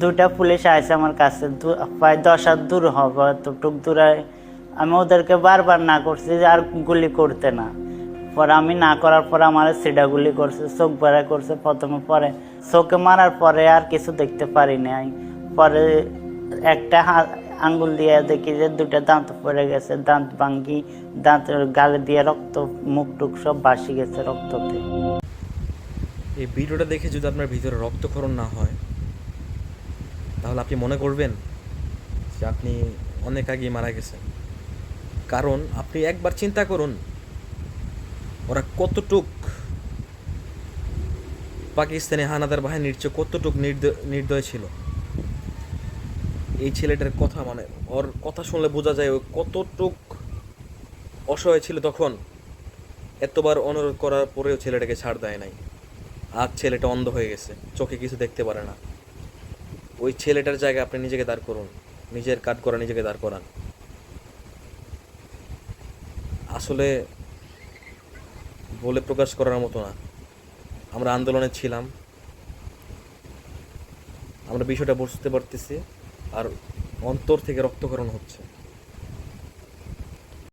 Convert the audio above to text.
দুটা পুলিশ আসে আমার কাছে প্রায় দশ হাত দূর হবে, এতটুক দূরে। আমি ওদেরকে বারবার না করছি যে আর গুলি করতে না। পরে আমি না করার পরে আমার সিডা গুলি করছে, চোখ বেড়া করছে প্রথমে। পরে চোখে মারার পরে আর কিছু দেখতে পারি নাই। পরে একটা আঙ্গুল দিয়ে দেখি যে দুটা দাঁত পড়ে গেছে, দাঁত ভাঙ্গি দাঁত গালে দিয়ে রক্ত মুখ টুক সব বাসি গেছে রক্ততে। এই ভিডিওটা দেখে যদি আপনার ভিতরে রক্তক্ষরণ না হয় তাহলে আপনি মনে করবেন যে আপনি অনেক আগেই মারা গেছেন। কারণ আপনি একবার চিন্তা করুন, ওরা কতটুক পাকিস্তানি হানাদার বাহিনীর চেয়ে কতটুক নির্দয় নির্দয় ছিল। এই ছেলেটার কথা মানে ওর কথা শুনলে বোঝা যায় ও কতটুক অসহায় ছিল তখন। এতবার অনুরোধ করার পরেও ছেলেটাকে ছাড় দেয় নাই। আজ ছেলেটা অন্ধ হয়ে গেছে, চোখে কিছু দেখতে পারে না। ওই ছেলেটার জায়গায় আপনি নিজেকে দাঁড় করুন। নিজের কাজ করা নিজেকে দাঁড় করান। আসলে বলে প্রকাশ করার মতো না। আমরা আন্দোলনে ছিলাম। আমরা বিষয়টা বুঝতে পারতেছি। আর অন্তর থেকে রক্তকরণ হচ্ছে।